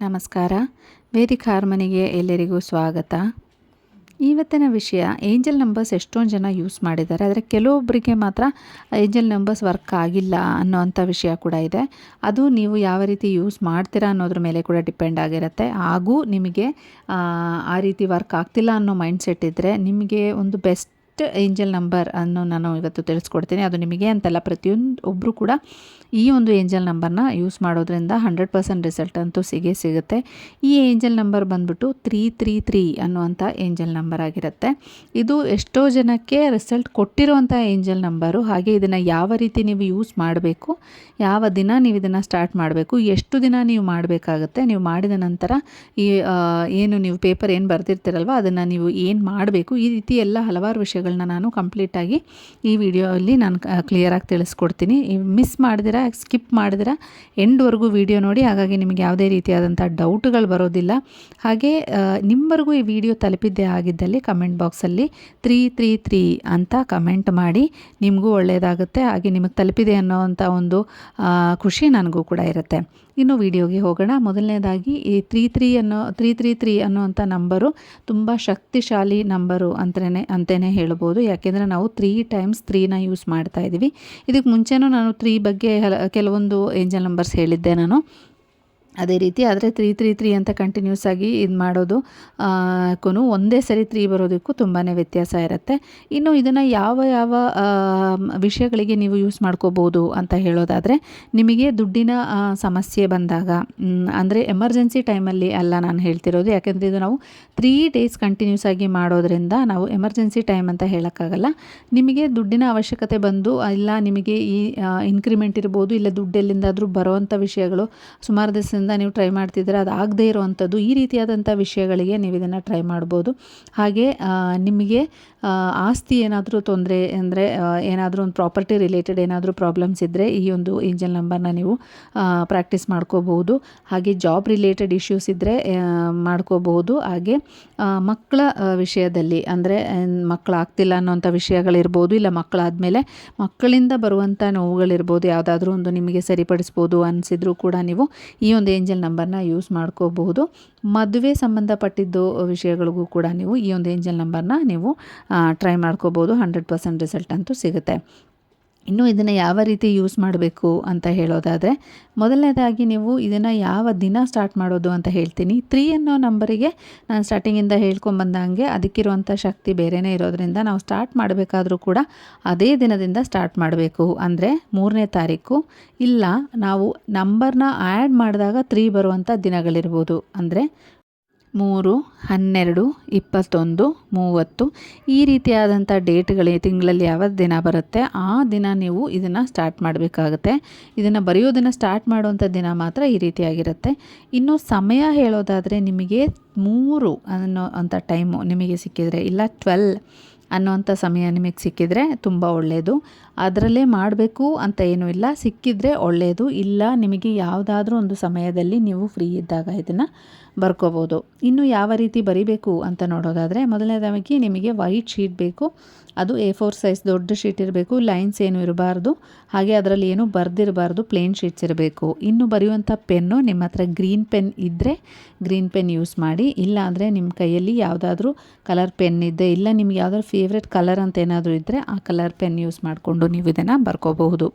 ನಮಸ್ಕಾರ. ವೇದಿಕ ಹಾರ್ಮನಿಗೆ ಎಲ್ಲರಿಗೂ ಸ್ವಾಗತ. ಇವತ್ತಿನ ವಿಷಯ ಏಂಜಲ್ ನಂಬರ್ಸ್ ಎಷ್ಟೊಂದು ಜನ ಯೂಸ್ ಮಾಡಿದ್ದಾರೆ. ಆದರೆ ಕೆಲವೊಬ್ಬರಿಗೆ ಮಾತ್ರ ಏಂಜಲ್ ನಂಬರ್ಸ್ ವರ್ಕ್ ಆಗಿಲ್ಲ ಅನ್ನೋವಂಥ ವಿಷಯ ಕೂಡ ಇದೆ. ಅದು ನೀವು ಯಾವ ರೀತಿ ಯೂಸ್ ಮಾಡ್ತೀರಾ ಅನ್ನೋದ್ರ ಮೇಲೆ ಕೂಡ ಡಿಪೆಂಡ್ ಆಗಿರುತ್ತೆ. ಹಾಗೂ ನಿಮಗೆ ಆ, ಆ ರೀತಿ ವರ್ಕ್ ಆಗ್ತಿಲ್ಲ ಅನ್ನೋ ಮೈಂಡ್ಸೆಟ್ ಇದ್ದರೆ ನಿಮಗೆ ಒಂದು ಬೆಸ್ಟ್ ಏಂಜಲ್ ನಂಬರ್ ಅನ್ನು ನಾನು ಇವತ್ತು ತಿಳಿಸ್ಕೊಡ್ತೀನಿ. ಅದು ನಿಮಗೆ ಅಂತಲ್ಲ ಪ್ರತಿಯೊಂದು ಒಬ್ಬರು ಕೂಡ ಈ ಒಂದು ಏಂಜಲ್ ನಂಬರ್ನ ಯೂಸ್ ಮಾಡೋದ್ರಿಂದ ಹಂಡ್ರೆಡ್ ಪರ್ಸೆಂಟ್ ರಿಸಲ್ಟ್ ಅಂತೂ ಸಿಗೇ ಸಿಗುತ್ತೆ. ಈ ಏಂಜಲ್ ನಂಬರ್ ಬಂದ್ಬಿಟ್ಟು ತ್ರೀ ತ್ರೀ ತ್ರೀ ಅನ್ನುವಂಥ ಏಂಜಲ್ ನಂಬರ್ ಆಗಿರುತ್ತೆ. ಇದು ಎಷ್ಟೋ ಜನಕ್ಕೆ ರಿಸಲ್ಟ್ ಕೊಟ್ಟಿರುವಂಥ ಏಂಜಲ್ ನಂಬರು. ಹಾಗೆ ಇದನ್ನು ಯಾವ ರೀತಿ ನೀವು ಯೂಸ್ ಮಾಡಬೇಕು, ಯಾವ ದಿನ ನೀವು ಇದನ್ನು ಸ್ಟಾರ್ಟ್ ಮಾಡಬೇಕು, ಎಷ್ಟು ದಿನ ನೀವು ಮಾಡಬೇಕಾಗುತ್ತೆ, ನೀವು ಮಾಡಿದ ನಂತರ ಈ ಏನು ನೀವು ಪೇಪರ್ ಏನು ಬರೆದಿರ್ತೀರಲ್ವ, ಅದನ್ನು ನೀವು ಏನು ಮಾಡಬೇಕು, ಈ ರೀತಿ ಎಲ್ಲ ಹಲವಾರು ವಿಷಯಗಳನ್ನ ನಾನು ಕಂಪ್ಲೀಟಾಗಿ ಈ ವಿಡಿಯೋಲ್ಲಿ ನಾನು ಕ್ಲಿಯರಾಗಿ ತಿಳಿಸ್ಕೊಡ್ತೀನಿ. ಮಿಸ್ ಮಾಡಿದಿರಾ ಸ್ಕಿಪ್ ಮಾಡಿದಿರ, ಎಂಡ್ವರೆಗೂ ವಿಡಿಯೋ ನೋಡಿ, ಹಾಗಾಗಿ ನಿಮಗೆ ಯಾವುದೇ ರೀತಿಯಾದಂಥ ಡೌಟ್ಗಳು ಬರೋದಿಲ್ಲ. ಹಾಗೆ ನಿಮ್ಮವರೆಗೂ ಈ ವಿಡಿಯೋ ತಲುಪಿದ್ದೇ ಆಗಿದ್ದಲ್ಲಿ ಕಮೆಂಟ್ ಬಾಕ್ಸಲ್ಲಿ ತ್ರೀ ತ್ರೀ ತ್ರೀ ಅಂತ ಕಮೆಂಟ್ ಮಾಡಿ, ನಿಮಗೂ ಒಳ್ಳೆಯದಾಗುತ್ತೆ ಹಾಗೆ ನಿಮಗೆ ತಲುಪಿದೆ ಅನ್ನೋವಂಥ ಒಂದು ಖುಷಿ ನನಗೂ ಕೂಡ ಇರುತ್ತೆ. ಇನ್ನು ವಿಡಿಯೋಗೆ ಹೋಗೋಣ. ಮೊದಲನೇದಾಗಿ ಈ ತ್ರೀ ತ್ರೀ ಅನ್ನೋ ತ್ರೀ ತ್ರೀ ತ್ರೀ ಅನ್ನೋವಂಥ ನಂಬರು ತುಂಬ ಶಕ್ತಿಶಾಲಿ ನಂಬರು ಅಂತಲೇ ಅಂತಲೇ ಹೇಳ್ಬೋದು. ಯಾಕೆಂದರೆ ನಾವು ತ್ರೀ ಟೈಮ್ಸ್ ತ್ರೀನ ಯೂಸ್ ಮಾಡ್ತಾ ಇದ್ದೀವಿ ಇದಕ್ಕೆ ಮುಂಚೆನೂ ನಾನು ತ್ರೀ ಬಗ್ಗೆ ಕೆಲವೊಂದು ಏಂಜಲ್ ನಂಬರ್ಸ್ ಹೇಳಿದ್ದೆ ನಾನು. ಅದೇ ರೀತಿ ಆದರೆ ತ್ರೀ ತ್ರೀ ತ್ರೀ ಅಂತ ಕಂಟಿನ್ಯೂಸ್ ಆಗಿ ಇದು ಮಾಡೋದು ಕೊನು ಒಂದೇ ಸರಿ ತ್ರೀ ಬರೋದಕ್ಕೂ ತುಂಬಾ ವ್ಯತ್ಯಾಸ ಇರುತ್ತೆ. ಇನ್ನು ಇದನ್ನು ಯಾವ ಯಾವ ವಿಷಯಗಳಿಗೆ ನೀವು ಯೂಸ್ ಮಾಡ್ಕೋಬೋದು ಅಂತ ಹೇಳೋದಾದರೆ, ನಿಮಗೆ ದುಡ್ಡಿನ ಸಮಸ್ಯೆ ಬಂದಾಗ ಅಂದರೆ ಎಮರ್ಜೆನ್ಸಿ ಟೈಮಲ್ಲಿ ಅಲ್ಲ ನಾನು ಹೇಳ್ತಿರೋದು. ಯಾಕೆಂದರೆ ಇದು ನಾವು ತ್ರೀ ಡೇಸ್ ಕಂಟಿನ್ಯೂಸ್ ಆಗಿ ಮಾಡೋದ್ರಿಂದ ನಾವು ಎಮರ್ಜೆನ್ಸಿ ಟೈಮ್ ಅಂತ ಹೇಳೋಕ್ಕಾಗಲ್ಲ. ನಿಮಗೆ ದುಡ್ಡಿನ ಅವಶ್ಯಕತೆ ಬಂದು, ಇಲ್ಲ ನಿಮಗೆ ಈ ಇನ್ಕ್ರಿಮೆಂಟ್ ಇರ್ಬೋದು, ಇಲ್ಲ ದುಡ್ಡೆಲ್ಲಿಂದಾದರೂ ಬರೋವಂಥ ವಿಷಯಗಳು ಸುಮಾರು ದಿವಸದಿಂದ ನೀವು ಟ್ರೈ ಮಾಡ್ತಿದ್ದೀರಾ ಅದು ಆಗದೇ ಇರುವಂಥದ್ದು ಈ ರೀತಿಯಾದಂಥ ವಿಷಯಗಳಿಗೆ ನೀವು ಇದನ್ನು ಟ್ರೈ ಮಾಡ್ಬೋದು. ಹಾಗೆ ನಿಮಗೆ ಆಸ್ತಿ ಏನಾದರೂ ತೊಂದರೆ ಅಂದರೆ ಏನಾದರೂ ಒಂದು ಪ್ರಾಪರ್ಟಿ ರಿಲೇಟೆಡ್ ಏನಾದರೂ ಪ್ರಾಬ್ಲಮ್ಸ್ ಇದ್ದರೆ ಈ ಒಂದು ಏಂಜಲ್ ನಂಬರ್ನ ನೀವು ಪ್ರಾಕ್ಟೀಸ್ ಮಾಡ್ಕೋಬಹುದು. ಹಾಗೆ ಜಾಬ್ ರಿಲೇಟೆಡ್ ಇಶ್ಯೂಸ್ ಇದ್ದರೆ ಮಾಡ್ಕೋಬಹುದು. ಹಾಗೆ ಮಕ್ಕಳ ವಿಷಯದಲ್ಲಿ ಅಂದರೆ ಮಕ್ಕಳಾಗ್ತಿಲ್ಲ ಅನ್ನೋಂಥ ವಿಷಯಗಳಿರ್ಬೋದು, ಇಲ್ಲ ಮಕ್ಕಳಾದಮೇಲೆ ಮಕ್ಕಳಿಂದ ಬರುವಂಥ ನೋವುಗಳಿರ್ಬೋದು, ಯಾವುದಾದ್ರೂ ಒಂದು ನಿಮಗೆ ಸರಿಪಡಿಸ್ಬೋದು ಅನಿಸಿದ್ರು ಕೂಡ ನೀವು ಈ ಒಂದು ಏಂಜಲ್ ನಂಬರ್ನ ಯೂಸ್ ಮಾಡ್ಕೋಬಹುದು. ಮದುವೆ ಸಂಬಂಧಪಟ್ಟಿದ್ದು ವಿಷಯಗಳಿಗೂ ಕೂಡ ನೀವು ಈ ಒಂದು ಏಂಜಲ್ ನಂಬರ್ನ ನೀವು ಟ್ರೈ ಮಾಡ್ಕೋಬೋದು ಹಂಡ್ರೆಡ್ ಪರ್ಸೆಂಟ್ ರಿಸಲ್ಟ್ ಅಂತೂ ಸಿಗುತ್ತೆ. ಇನ್ನು ಇದನ್ನು ಯಾವ ರೀತಿ ಯೂಸ್ ಮಾಡಬೇಕು ಅಂತ ಹೇಳೋದಾದರೆ, ಮೊದಲನೇದಾಗಿ ನೀವು ಇದನ್ನು ಯಾವ ದಿನ ಸ್ಟಾರ್ಟ್ ಮಾಡೋದು ಅಂತ ಹೇಳ್ತೀನಿ. ತ್ರೀ ಅನ್ನೋ ನಂಬರಿಗೆ ನಾನು ಸ್ಟಾರ್ಟಿಂಗಿಂದ ಹೇಳ್ಕೊಂಬಂದಂಗೆ ಅದಕ್ಕಿರುವಂಥ ಶಕ್ತಿ ಬೇರೆಯೇ ಇರೋದ್ರಿಂದ ನಾವು ಸ್ಟಾರ್ಟ್ ಮಾಡಬೇಕಾದರೂ ಕೂಡ ಅದೇ ದಿನದಿಂದ ಸ್ಟಾರ್ಟ್ ಮಾಡಬೇಕು. ಅಂದರೆ ಮೂರನೇ ತಾರೀಕು. ಇಲ್ಲ, ನಾವು ನಂಬರ್ನ ಆ್ಯಡ್ ಮಾಡಿದಾಗ ತ್ರೀ ಬರುವಂಥ ದಿನಗಳಿರ್ಬೋದು. ಅಂದರೆ ಮೂರು, ಹನ್ನೆರಡು, ಇಪ್ಪತ್ತೊಂದು, ಮೂವತ್ತು ಈ ರೀತಿಯಾದಂಥ ಡೇಟ್ಗಳು ತಿಂಗಳಲ್ಲಿ ಯಾವ ದಿನ ಬರುತ್ತೆ, ಆ ದಿನ ನೀವು ಇದನ್ನು ಸ್ಟಾರ್ಟ್ ಮಾಡಬೇಕಾಗುತ್ತೆ. ಇದನ್ನು ಬರೆಯೋದನ್ನು ಸ್ಟಾರ್ಟ್ ಮಾಡುವಂಥ ದಿನ ಮಾತ್ರ ಈ ರೀತಿಯಾಗಿರುತ್ತೆ. ಇನ್ನು ಸಮಯ ಹೇಳೋದಾದರೆ ನಿಮಗೆ ಮೂರು ಅನ್ನೋ ಅಂಥ ಟೈಮು ನಿಮಗೆ ಸಿಕ್ಕಿದರೆ, ಇಲ್ಲ ಟ್ವೆಲ್ ಅನ್ನೋವಂಥ ಸಮಯ ನಿಮಗೆ ಸಿಕ್ಕಿದರೆ ತುಂಬ ಒಳ್ಳೆಯದು. ಅದರಲ್ಲೇ ಮಾಡಬೇಕು ಅಂತ ಏನೂ ಇಲ್ಲ. ಸಿಕ್ಕಿದರೆ ಒಳ್ಳೆಯದು ಇಲ್ಲ, ನಿಮಗೆ ಯಾವುದಾದ್ರೂ ಒಂದು ಸಮಯದಲ್ಲಿ ನೀವು ಫ್ರೀ ಇದ್ದಾಗ ಇದನ್ನು ಬರ್ಕೋಬೋದು. ಇನ್ನು ಯಾವ ರೀತಿ ಬರಿಬೇಕು ಅಂತ ನೋಡೋದಾದರೆ, ಮೊದಲನೇದಾಗಿ ನಿಮಗೆ ವೈಟ್ ಶೀಟ್ ಬೇಕು. ಅದು ಎ ಫೋರ್ ಸೈಜ್ ದೊಡ್ಡ ಶೀಟ್ ಇರಬೇಕು. ಲೈನ್ಸ್ ಏನು ಇರಬಾರ್ದು. ಹಾಗೆ ಅದರಲ್ಲಿ ಏನು ಬರೆದಿರಬಾರ್ದು. ಪ್ಲೇನ್ ಶೀಟ್ಸ್ ಇರಬೇಕು. ಇನ್ನು ಬರೆಯುವಂಥ ಪೆನ್ನು ನಿಮ್ಮ ಹತ್ರ ಗ್ರೀನ್ ಪೆನ್ ಇದ್ದರೆ ಗ್ರೀನ್ ಪೆನ್ ಯೂಸ್ ಮಾಡಿ. ಇಲ್ಲ ಅಂದರೆ ನಿಮ್ಮ ಕೈಯಲ್ಲಿ ಯಾವುದಾದ್ರೂ ಕಲರ್ ಪೆನ್ ಇದ್ದೆ ಇಲ್ಲ, ನಿಮ್ಗೆ ಯಾವುದಾದ್ರು ಫೇವ್ರೆಟ್ ಕಲರ್ ಅಂತ ಏನಾದರೂ ಇದ್ದರೆ ಆ ಕಲರ್ ಪೆನ್ ಯೂಸ್ ಮಾಡಿಕೊಂಡು ನೀವು ಇದನ್ನು ಬರ್ಕೋಬಹುದು.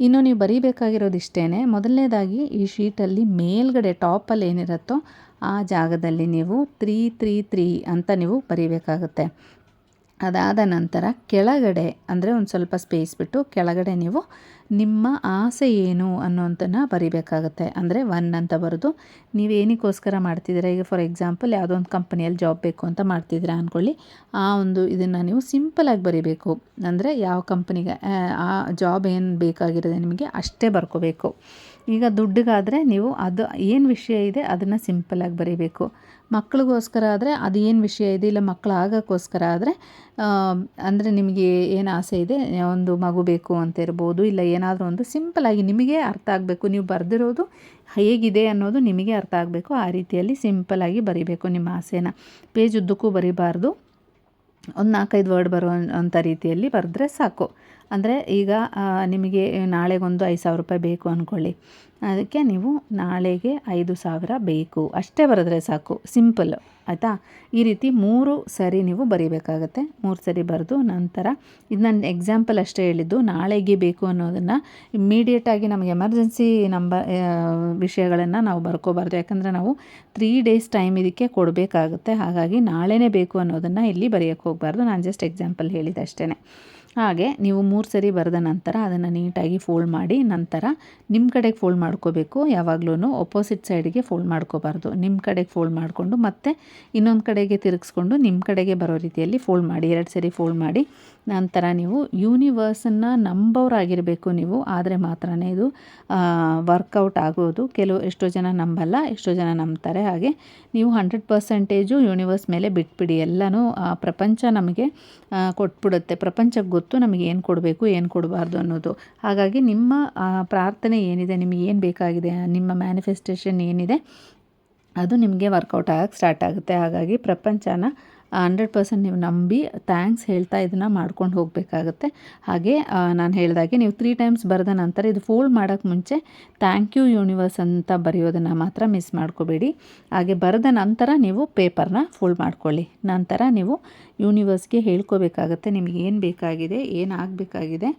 ಇನ್ನು ನೀವು ಬರೀಬೇಕಾಗಿರೋದು ಇಷ್ಟೇ ಮೊದಲನೇದಾಗಿ ಈ ಶೀಟಲ್ಲಿ ಮೇಲ್ಗಡೆ ಟಾಪಲ್ಲಿ ಏನಿರುತ್ತೋ ಆ ಜಾಗದಲ್ಲಿ ನೀವು ತ್ರೀ ತ್ರೀ ತ್ರೀ ಅಂತ ನೀವು ಬರೀಬೇಕಾಗುತ್ತೆ. ಅದಾದ ನಂತರ ಕೆಳಗಡೆ ಅಂದರೆ ಒಂದು ಸ್ವಲ್ಪ ಸ್ಪೇಸ್ ಬಿಟ್ಟು ಕೆಳಗಡೆ ನೀವು ನಿಮ್ಮ ಆಸೆ ಏನು ಅನ್ನೋಂಥನ್ನು ಬರಿಬೇಕಾಗುತ್ತೆ. ಅಂದರೆ ಒನ್ ಅಂತ ಬರೆದು. ನೀವೇನಕ್ಕೋಸ್ಕರ ಮಾಡ್ತಿದ್ದೀರಾ? ಈಗ ಫಾರ್ ಎಕ್ಸಾಂಪಲ್ ಯಾವುದೋ ಒಂದು ಕಂಪ್ನಿಯಲ್ಲಿ ಜಾಬ್ ಬೇಕು ಅಂತ ಮಾಡ್ತಿದ್ದೀರಾ ಅಂದ್ಕೊಳ್ಳಿ ಆ ಒಂದು ಇದನ್ನು ನೀವು ಸಿಂಪಲಾಗಿ ಬರಿಬೇಕು. ಅಂದರೆ ಯಾವ ಕಂಪ್ನಿಗೆ ಆ ಜಾಬ್ ಏನು ಬೇಕಾಗಿರೋದೆ ನಿಮಗೆ ಅಷ್ಟೇ ಬರ್ಕೋಬೇಕು. ಈಗ ದುಡ್ಡಿಗಾದರೆ ನೀವು ಅದು ಏನು ವಿಷಯ ಇದೆ ಅದನ್ನು ಸಿಂಪಲಾಗಿ ಬರೀಬೇಕು. ಮಕ್ಕಳಿಗೋಸ್ಕರ ಆದರೆ ಅದು ಏನು ವಿಷಯ ಇದೆ ಇಲ್ಲ ಮಕ್ಕಳು ಆಗೋಕ್ಕೋಸ್ಕರ ಆದರೆ ಅಂದರೆ ನಿಮಗೆ ಏನು ಆಸೆ ಇದೆ, ಒಂದು ಮಗು ಬೇಕು ಅಂತ ಇರ್ಬೋದು, ಇಲ್ಲ ಏನಾದರೂ ಒಂದು ಸಿಂಪಲಾಗಿ ನಿಮಗೆ ಅರ್ಥ ಆಗಬೇಕು. ನೀವು ಬರೆದಿರೋದು ಹೇಗಿದೆ ಅನ್ನೋದು ನಿಮಗೆ ಅರ್ಥ ಆಗಬೇಕು. ಆ ರೀತಿಯಲ್ಲಿ ಸಿಂಪಲಾಗಿ ಬರಿಬೇಕು ನಿಮ್ಮ ಆಸೆನ. ಪೇಜ್ ಉದ್ದಕ್ಕೂ ಬರಿಬಾರ್ದು. ಒಂದು ನಾಲ್ಕೈದು ವರ್ಡ್ ಬರೋ ಅಂಥ ರೀತಿಯಲ್ಲಿ ಬರೆದ್ರೆ ಸಾಕು. ಅಂದರೆ ಈಗ ನಿಮಗೆ ನಾಳೆಗೊಂದು ಐದು ಸಾವಿರ ರೂಪಾಯಿ ಬೇಕು ಅಂದ್ಕೊಳ್ಳಿ ಅದಕ್ಕೆ ನೀವು ನಾಳೆಗೆ ಐದು ಸಾವಿರ ಬೇಕು. ಅಷ್ಟೇ ಬರೆದ್ರೆ ಸಾಕು. ಸಿಂಪಲ್ ಆಯಿತಾ? ಈ ರೀತಿ ಮೂರು ಸರಿ ನೀವು ಬರೀಬೇಕಾಗತ್ತೆ. ಮೂರು ಸರಿ ಬರೆದು ನಂತರ ಇದು ನಾನು ಎಕ್ಸಾಂಪಲ್ ಅಷ್ಟೇ ಹೇಳಿದ್ದು. ನಾಳೆಗೆ ಬೇಕು ಅನ್ನೋದನ್ನು ಇಮ್ಮಿಡಿಯೇಟಾಗಿ ನಮಗೆ ಎಮರ್ಜೆನ್ಸಿ ನಂಬರ್ ವಿಷಯಗಳನ್ನು ನಾವು ಬರ್ಕೋಬಾರ್ದು. ಯಾಕಂದರೆ ನಾವು ತ್ರೀ ಡೇಸ್ ಟೈಮ್ ಇದಕ್ಕೆ ಕೊಡಬೇಕಾಗುತ್ತೆ. ಹಾಗಾಗಿ ನಾಳೆನೇ ಬೇಕು ಅನ್ನೋದನ್ನು ಇಲ್ಲಿ ಬರೆಯೋಕ್ಕೆ ಹೋಗಬಾರ್ದು. ನಾನು ಜಸ್ಟ್ ಎಕ್ಸಾಂಪಲ್ ಹೇಳಿದೆ ಅಷ್ಟೇ ಹಾಗೆ ನೀವು ಮೂರು ಸರಿ ಬರೆದ ನಂತರ ಅದನ್ನು ನೀಟಾಗಿ ಫೋಲ್ಡ್ ಮಾಡಿ ನಂತರ ನಿಮ್ಮ ಕಡೆಗೆ ಫೋಲ್ಡ್ ಮಾಡ್ಕೋಬೇಕು. ಯಾವಾಗಲೂ ಅಪೋಸಿಟ್ ಸೈಡಿಗೆ ಫೋಲ್ಡ್ ಮಾಡ್ಕೋಬಾರ್ದು. ನಿಮ್ಮ ಕಡೆಗೆ ಫೋಲ್ಡ್ ಮಾಡಿಕೊಂಡು ಮತ್ತೆ ಇನ್ನೊಂದು ಕಡೆಗೆ ತಿರುಗಿಸ್ಕೊಂಡು ನಿಮ್ಮ ಕಡೆಗೆ ಬರೋ ರೀತಿಯಲ್ಲಿ ಫೋಲ್ಡ್ ಮಾಡಿ. ಎರಡು ಸರಿ ಫೋಲ್ಡ್ ಮಾಡಿ. ನಂತರ ನೀವು ಯೂನಿವರ್ಸನ್ನು ನಂಬೋರಾಗಿರಬೇಕು ನೀವು. ಆದರೆ ಮಾತ್ರನೇ ಇದು ವರ್ಕೌಟ್ ಆಗೋದು. ಕೆಲವು ಎಷ್ಟೋ ಜನ ನಂಬಲ್ಲ, ಎಷ್ಟೋ ಜನ ನಂಬ್ತಾರೆ. ಹಾಗೆ ನೀವು ಹಂಡ್ರೆಡ್ ಪರ್ಸೆಂಟೇಜು ಯೂನಿವರ್ಸ್ ಮೇಲೆ ಬಿಟ್ಬಿಡಿ. ಎಲ್ಲನೂ ಪ್ರಪಂಚ ನಮಗೆ ಕೊಟ್ಬಿಡುತ್ತೆ. ಪ್ರಪಂಚಕ್ಕೆ ಗೊತ್ತು ನಮಗೆ ಏನು ಕೊಡಬೇಕು, ಏನು ಕೊಡಬಾರ್ದು ಅನ್ನೋದು. ಹಾಗಾಗಿ ನಿಮ್ಮ ಪ್ರಾರ್ಥನೆ ಏನಿದೆ, ನಿಮಗೆ ಏನು ಬೇಕಾಗಿದೆ, ನಿಮ್ಮ ಮ್ಯಾನಿಫೆಸ್ಟೇಷನ್ ಏನಿದೆ, ಅದು ನಿಮಗೆ ವರ್ಕೌಟ್ ಆಗಕ್ಕೆ ಸ್ಟಾರ್ಟ್ ಆಗುತ್ತೆ. ಹಾಗಾಗಿ ಪ್ರಪಂಚನ ಹಂಡ್ರೆಡ್ ಪರ್ಸೆಂಟ್ ನೀವು ನಂಬಿ ಥ್ಯಾಂಕ್ಸ್ ಹೇಳ್ತಾ ಇದನ್ನು ಮಾಡ್ಕೊಂಡು ಹೋಗಬೇಕಾಗುತ್ತೆ. ಹಾಗೆ ನಾನು ಹೇಳಿದಾಗೆ ನೀವು ತ್ರೀ ಟೈಮ್ಸ್ ಬರೆದ ನಂತರ ಇದು ಫೋಲ್ಡ್ ಮಾಡೋಕ್ಕೆ ಮುಂಚೆ ಥ್ಯಾಂಕ್ ಯು ಯೂನಿವರ್ಸ್ ಅಂತ ಬರೆಯೋದನ್ನು ಮಾತ್ರ ಮಿಸ್ ಮಾಡ್ಕೋಬೇಡಿ. ಹಾಗೆ ಬರೆದ ನಂತರ ನೀವು ಪೇಪರ್ನ ಫೋಲ್ಡ್ ಮಾಡ್ಕೊಳ್ಳಿ. ನಂತರ ನೀವು ಯೂನಿವರ್ಸ್ಗೆ ಹೇಳ್ಕೋಬೇಕಾಗತ್ತೆ ನಿಮಗೆ ಏನು ಬೇಕಾಗಿದೆ, ಏನು ಆಗಬೇಕಾಗಿದೆ.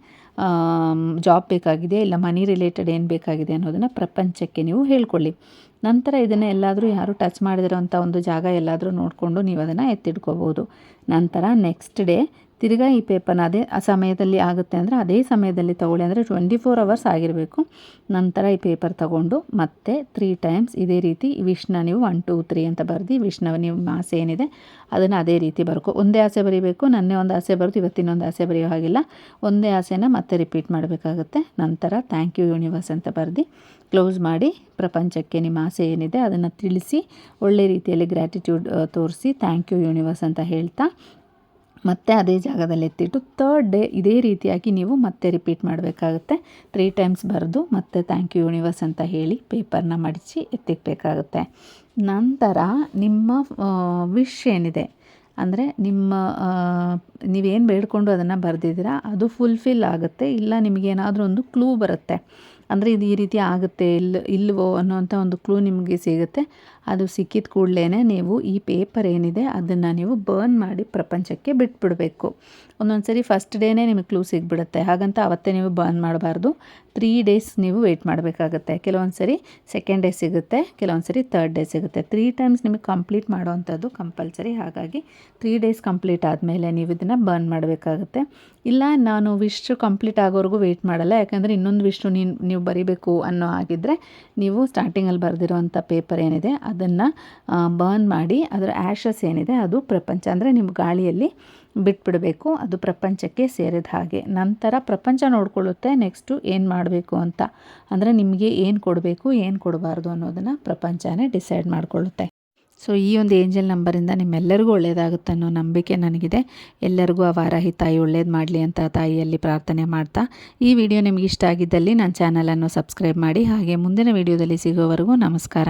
ಜಾಬ್ ಬೇಕಾಗಿದೆ, ಇಲ್ಲ ಮನಿ ರಿಲೇಟೆಡ್ ಏನು ಬೇಕಾಗಿದೆ ಅನ್ನೋದನ್ನು ಪ್ರಪಂಚಕ್ಕೆ ನೀವು ಹೇಳ್ಕೊಳ್ಳಿ. ನಂತರ ಇದನ್ನು ಎಲ್ಲಾದರೂ ಯಾರು ಟಚ್ ಮಾಡದಿರೋಂಥ ಒಂದು ಜಾಗ ಎಲ್ಲಾದರೂ ನೋಡಿಕೊಂಡು ನೀವು ಅದನ್ನು ಎತ್ತಿಟ್ಕೋಬೋದು ನಂತರ ನೆಕ್ಸ್ಟ್ ಡೇ ತಿರ್ಗಾ ಈ ಪೇಪರ್ನ ಅದೇ ಆ ಸಮಯದಲ್ಲಿ ಆಗುತ್ತೆ ಅಂದರೆ ಅದೇ ಸಮಯದಲ್ಲಿ ತಗೊಳ್ಳಿ ಅಂದರೆ ಟ್ವೆಂಟಿ ಫೋರ್ ಅವರ್ಸ್ ಆಗಿರಬೇಕು. ನಂತರ ಈ ಪೇಪರ್ ತಗೊಂಡು ಮತ್ತೆ ತ್ರೀ ಟೈಮ್ಸ್ ಇದೇ ರೀತಿ ವಿಷ್ಣ ನೀವು ಒನ್ ಟೂ ತ್ರೀ ಅಂತ ಬರೆದು ವಿಷ್ಣ ನಿಮ್ಮ ಆಸೆ ಏನಿದೆ ಅದನ್ನು ಅದೇ ರೀತಿ ಬರ್ಕೊ. ಒಂದೇ ಆಸೆ ಬರೀಬೇಕು, ನನ್ನೆ ಒಂದು ಆಸೆ ಬರೆದು ಇವತ್ತಿನೊಂದು ಆಸೆ ಬರೆಯೋ ಹಾಗಿಲ್ಲ. ಒಂದೇ ಆಸೆನ ಮತ್ತೆ ರಿಪೀಟ್ ಮಾಡಬೇಕಾಗುತ್ತೆ. ನಂತರ ಥ್ಯಾಂಕ್ ಯು ಯೂನಿವರ್ಸ್ ಅಂತ ಬರೆದು ಕ್ಲೋಸ್ ಮಾಡಿ ಪ್ರಪಂಚಕ್ಕೆ ನಿಮ್ಮ ಆಸೆ ಏನಿದೆ ಅದನ್ನು ತಿಳಿಸಿ ಒಳ್ಳೆ ರೀತಿಯಲ್ಲಿ ಗ್ರ್ಯಾಟಿಟ್ಯೂಡ್ ತೋರಿಸಿ ಥ್ಯಾಂಕ್ ಯು ಯೂನಿವರ್ಸ್ ಅಂತ ಹೇಳ್ತಾ ಮತ್ತೆ ಅದೇ ಜಾಗದಲ್ಲಿ ಎತ್ತಿಟ್ಟು ತರ್ಡ್ ಡೇ ಇದೇ ರೀತಿಯಾಗಿ ನೀವು ಮತ್ತೆ ರಿಪೀಟ್ ಮಾಡಬೇಕಾಗುತ್ತೆ. ತ್ರೀ ಟೈಮ್ಸ್ ಬರೆದು ಮತ್ತೆ ಥ್ಯಾಂಕ್ ಯು ಯೂನಿವರ್ಸ್ ಅಂತ ಹೇಳಿ ಪೇಪರ್ನ ಮಡಚಿ ಎತ್ತಿಕ್ಬೇಕಾಗುತ್ತೆ ನಂತರ ನಿಮ್ಮ ವಿಶ್ ಏನಿದೆ? ಅಂದರೆ ನಿಮ್ಮ ನೀವೇನು ಬೇಡ್ಕೊಂಡು ಅದನ್ನು ಬರೆದಿದ್ದೀರಾ? ಅದು ಫುಲ್ಫಿಲ್ ಆಗುತ್ತೆ. ಇಲ್ಲ ನಿಮಗೇನಾದರೂ ಒಂದು ಕ್ಲೂ ಬರುತ್ತೆ. ಅಂದರೆ ಇದು ಈ ರೀತಿ ಆಗುತ್ತೆ ಇಲ್ಲ ಇಲ್ಲವೋ ಅನ್ನೋವಂಥ ಒಂದು ಕ್ಲೂ ನಿಮಗೆ ಸಿಗುತ್ತೆ. ಅದು ಸಿಕ್ಕಿದ ಕೂಡಲೇ ನೀವು ಈ ಪೇಪರ್ ಏನಿದೆ ಅದನ್ನು ನೀವು ಬರ್ನ್ ಮಾಡಿ ಪ್ರಪಂಚಕ್ಕೆ ಬಿಟ್ಬಿಡಬೇಕು. ಒಂದೊಂದು ಸರಿ ಫಸ್ಟ್ ಡೇನೇ ನಿಮಗೆ ಕ್ಲೂ ಸಿಗ್ಬಿಡುತ್ತೆ. ಹಾಗಂತ ಅವತ್ತೇ ನೀವು ಬರ್ನ್ ಮಾಡಬಾರ್ದು. ತ್ರೀ ಡೇಸ್ ನೀವು ವೆಯ್ಟ್ ಮಾಡಬೇಕಾಗುತ್ತೆ. ಕೆಲವೊಂದು ಸರಿ ಸೆಕೆಂಡ್ ಡೇ ಸಿಗುತ್ತೆ ಕೆಲವೊಂದು ಸರಿ ತರ್ಡ್ ಡೇ ಸಿಗುತ್ತೆ. ತ್ರೀ ಟೈಮ್ಸ್ ನಿಮಗೆ ಕಂಪ್ಲೀಟ್ ಮಾಡುವಂಥದ್ದು ಕಂಪಲ್ಸರಿ ಹಾಗಾಗಿ ತ್ರೀ ಡೇಸ್ ಕಂಪ್ಲೀಟ್ ಆದಮೇಲೆ ನೀವು ಇದನ್ನು ಬರ್ನ್ ಮಾಡಬೇಕಾಗುತ್ತೆ. ಇಲ್ಲ, ನಾನು ವಿಶ್ ಕಂಪ್ಲೀಟ್ ಆಗೋವರೆಗೂ ವೆಯ್ಟ್ ಮಾಡಲ್ಲ. ಯಾಕಂದರೆ ಇನ್ನೊಂದು ವಿಶ್ ನೀನು ನೀವು ಬರಿಬೇಕು ಅನ್ನೋ ಹಾಗಿದ್ದರೆ ನೀವು ಸ್ಟಾರ್ಟಿಂಗಲ್ಲಿ ಬರೆದಿರೋವಂಥ ಪೇಪರ್ ಏನಿದೆ ಅದನ್ನು ಬರ್ನ್ ಮಾಡಿ ಅದರ ಆ್ಯಶಸ್ ಏನಿದೆ ಅದು ಪ್ರಪಂಚ, ಅಂದರೆ ನಿಮ್ಮ ಗಾಳಿಯಲ್ಲಿ ಬಿಟ್ಬಿಡಬೇಕು, ಅದು ಪ್ರಪಂಚಕ್ಕೆ ಸೇರಿದ ಹಾಗೆ. ನಂತರ ಪ್ರಪಂಚ ನೋಡ್ಕೊಳ್ಳುತ್ತೆ ನೆಕ್ಸ್ಟು ಏನು ಮಾಡಬೇಕು ಅಂತ. ಅಂದರೆ ನಿಮಗೆ ಏನು ಕೊಡಬೇಕು, ಏನು ಕೊಡಬಾರ್ದು ಅನ್ನೋದನ್ನು ಪ್ರಪಂಚನೇ ಡಿಸೈಡ್ ಮಾಡಿಕೊಳ್ಳುತ್ತೆ. ಸೊ ಈ ಒಂದು ಏಂಜಲ್ ನಂಬರಿಂದ ನಿಮ್ಮೆಲ್ಲರಿಗೂ ಒಳ್ಳೆಯದಾಗುತ್ತೆ ಅನ್ನೋ ನಂಬಿಕೆ ನನಗಿದೆ. ಎಲ್ಲರಿಗೂ ಆ ವಾರಾಹಿ ತಾಯಿ ಒಳ್ಳೇದು ಮಾಡಲಿ ಅಂತ ತಾಯಿಯಲ್ಲಿ ಪ್ರಾರ್ಥನೆ ಮಾಡ್ತಾ, ಈ ವಿಡಿಯೋ ನಿಮಗೆ ಇಷ್ಟ ಆಗಿದ್ದಲ್ಲಿ ನನ್ನ ಚಾನಲನ್ನು ಸಬ್ಸ್ಕ್ರೈಬ್ ಮಾಡಿ, ಹಾಗೆ ಮುಂದಿನ ವಿಡಿಯೋದಲ್ಲಿ ಸಿಗೋವರೆಗೂ ನಮಸ್ಕಾರ.